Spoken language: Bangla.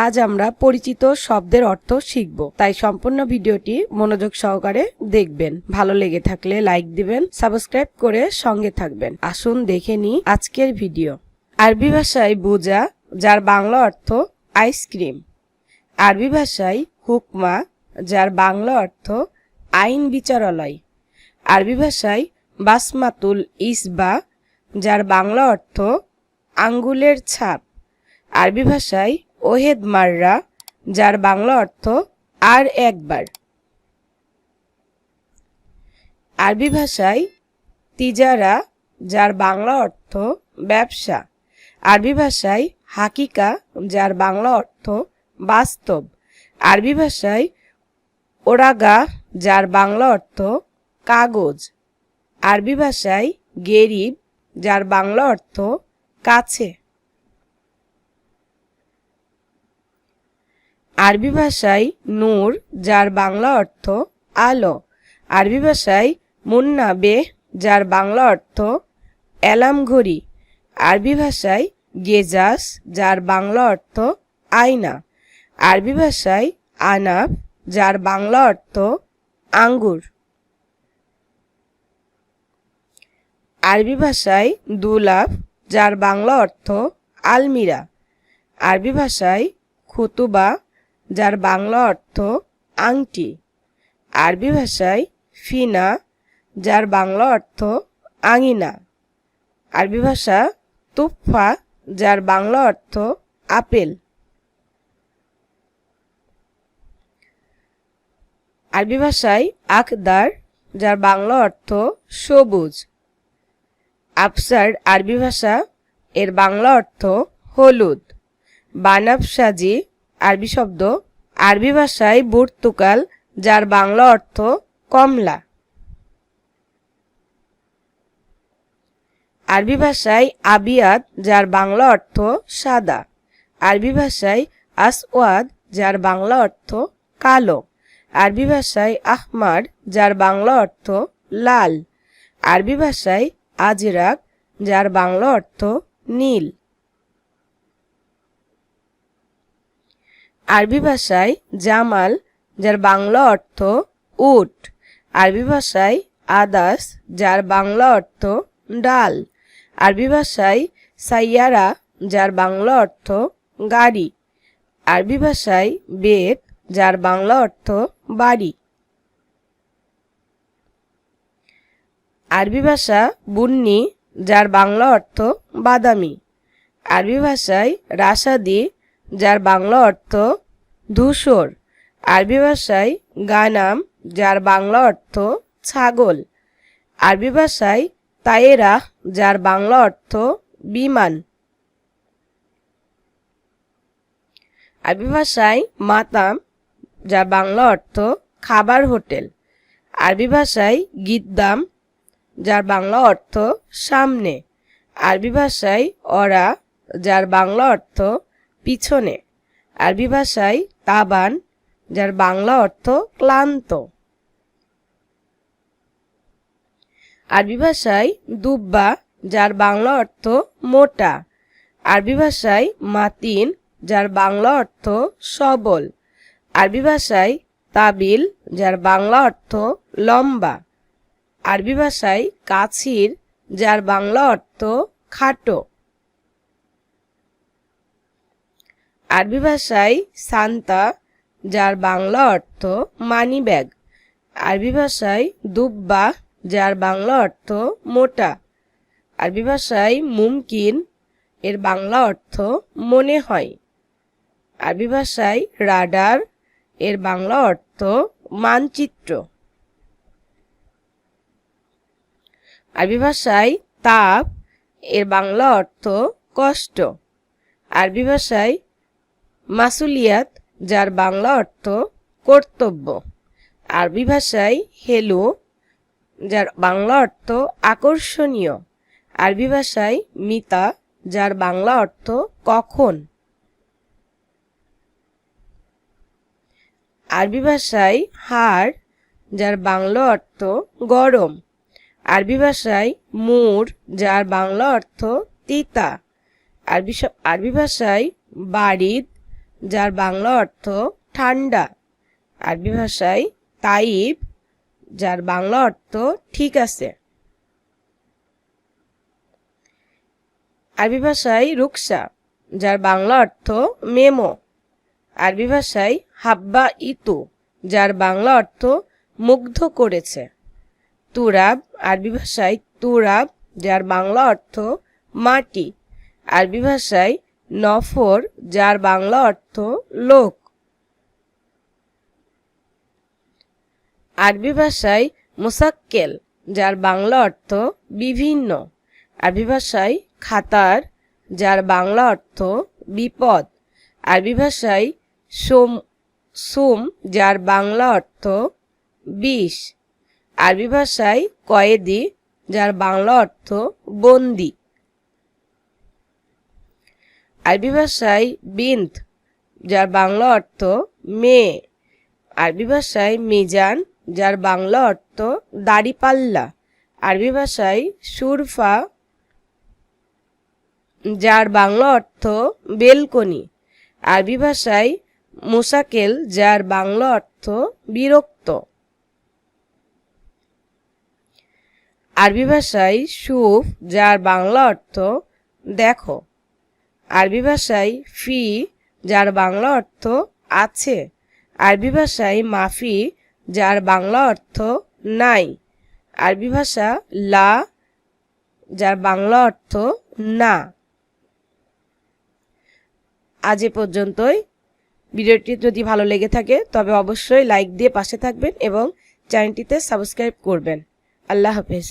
আজ আমরা পরিচিত শব্দের অর্থ শিখব। তাই সম্পূর্ণ ভিডিওটি মনোযোগ সহকারে দেখবেন। ভালো লেগে থাকলে লাইক দিবেন, সাবস্ক্রাইব করে সঙ্গে থাকবেন। আসুন দেখে নিই আজকের ভিডিও। আরবি ভাষায় বোঝা, যার বাংলা অর্থ আইসক্রিম। আরবি ভাষায় হুকমা, যার বাংলা অর্থ আইন বিচারালয়। আরবি ভাষায় বাসমাতুল ইসবা, যার বাংলা অর্থ আঙ্গুলের ছাপ। আরবি ভাষায় ওহেদ মাররা, যার বাংলা অর্থ আর একবার আরবি ভাষায় তিজারা, যার বাংলা অর্থ ব্যবসা আরবি ভাষায় হাকিকা, যার বাংলা অর্থ বাস্তব আরবি ভাষায় ওরাগা, যার বাংলা অর্থ কাগজ আরবি ভাষায় গেরিব, যার বাংলা অর্থ কাছে আরবি ভাষায় নূর, যার বাংলা অর্থ আলো। আরবি ভাষায় মুন্নাবে, যার বাংলা অর্থ অ্যালাম ঘড়ি। আরবি ভাষায় গেজাস, যার বাংলা অর্থ আয়না। আরবি ভাষায় আনাব, যার বাংলা অর্থ আঙ্গুর। আরবি ভাষায় দুলাভ, যার বাংলা অর্থ আলমিরা। আরবি ভাষায় খুতুবা যার বাংলা অর্থ আংটি। আরবি ভাষায় ফিনা, যার বাংলা অর্থ আঙিনা। আরবি ভাষা তুফা যার বাংলা অর্থ আপেল। আরবি ভাষায় আকদার, যার বাংলা অর্থ সবুজ। আফসার আরবি ভাষা, এর বাংলা অর্থ হলুদ। বানাবসাজি আরবি শব্দ। আরবি ভাষায় বর্তুকাল, যার বাংলা অর্থ কমলা। আরবি ভাষায় আবিয়াদ, যার বাংলা অর্থ সাদা। আরবি ভাষায় আসওয়াদ, যার বাংলা অর্থ কালো। আরবি ভাষায় আহমার, যার বাংলা অর্থ লাল। আরবি ভাষায় আজরাক, যার বাংলা অর্থ নীল। আরবি ভাষায় জামাল, যার বাংলা অর্থ উট। আরবি ভাষায় আদাস, যার বাংলা অর্থ ডাল। আরবি ভাষায় সাইয়ারা, যার বাংলা অর্থ গাড়ি। আরবি ভাষায় বেগ যার বাংলা অর্থ বাড়ি। আরবি ভাষা বুন্নি, যার বাংলা অর্থ বাদামি। আরবি ভাষায় রাসাদি যার বাংলা অর্থ ধূসর। আরবি ভাষায় গানাম, যার বাংলা অর্থ ছাগল। আরবি ভাষায় তায়েরা যার বাংলা অর্থ বিমান। আরবি ভাষায় মাতাম, যার বাংলা অর্থ খাবার হোটেল। আরবি ভাষায় গিদ্দাম, যার বাংলা অর্থ সামনে। আরবি ভাষায় অরা, যার বাংলা অর্থ পিছনে। আরবি ভাষায় তাবান, যার বাংলা অর্থ ক্লান্ত। আরবি ভাষায় দুব্বা, যার বাংলা অর্থ মোটা। আরবি ভাষায় মাতিন, যার বাংলা অর্থ সবল। আরবি ভাষায় তাবিল, যার বাংলা অর্থ লম্বা। আরবি ভাষায় কাছির, যার বাংলা অর্থ খাটো। আরবি ভাষায় সান্তা, যার বাংলা অর্থ মানি ব্যাগ। আরবি ভাষায় দুব্বা, যার বাংলা অর্থ মোটা। আরবি ভাষায় মুমকিন, এর বাংলা অর্থ মনে হয়। আরবি ভাষায় রাডার, এর বাংলা অর্থ মানচিত্র। আরবি ভাষায় তাপ, এর বাংলা অর্থ কষ্ট। আরবি ভাষায় মাসুলিয়াত, যার বাংলা অর্থ কর্তব্য। আরবি ভাষায় হেলো, যার বাংলা অর্থ আকর্ষণীয়। আরবি ভাষায় মিতা, যার বাংলা অর্থ কখন। আরবি ভাষায় হাড়, যার বাংলা অর্থ গরম। আরবি ভাষায় মুর, যার বাংলা অর্থ তিতা। আরবি আরবি ভাষায় বাড়িদ যার বাংলা অর্থ ঠান্ডা। আরবি ভাষায় তাইব, যার বাংলা অর্থ ঠিক আছে। আরবি ভাষায় রুকসা, যার বাংলা অর্থ মেমো। আরবি ভাষায় হাব্বা ইতু যার বাংলা অর্থ মুগ্ধ করেছে। তুরাব, আরবি ভাষায় তুরাব, যার বাংলা অর্থ মাটি। আরবি ভাষায় নফর, যার বাংলা অর্থ লোক। আরবি ভাষায় মুসাক্কেল, যার বাংলা অর্থ বিভিন্ন। আরবি ভাষায় খাতার, যার বাংলা অর্থ বিপদ। আরবি ভাষায় সোম সোম, যার বাংলা অর্থ বিষ। আরবি ভাষায় কয়েদি, যার বাংলা অর্থ বন্দি। আরবি ভাষায় বিন্ত যার বাংলা অর্থ মেয়ে। আরবি ভাষায় মিজান, যার বাংলা অর্থ দাড়িপাল্লা। আরবি ভাষায় সুরফা, যার বাংলা অর্থ বেলকনি। আরবি ভাষায় মুসাকেল, যার বাংলা অর্থ বিরক্ত। আরবি ভাষায় সুফ, যার বাংলা অর্থ দেখো। আরবি ভাষায় ফি, যার বাংলা অর্থ আছে। আরবি ভাষায় মাফি, যার বাংলা অর্থ নাই। আরবি ভাষা লা, যার বাংলা অর্থ না। আজ এ পর্যন্তই। ভিডিওটি যদি ভালো লেগে থাকে, তবে অবশ্যই লাইক দিয়ে পাশে থাকবেন এবং চ্যানেলটিতে সাবস্ক্রাইব করবেন। আল্লাহ হাফেজ।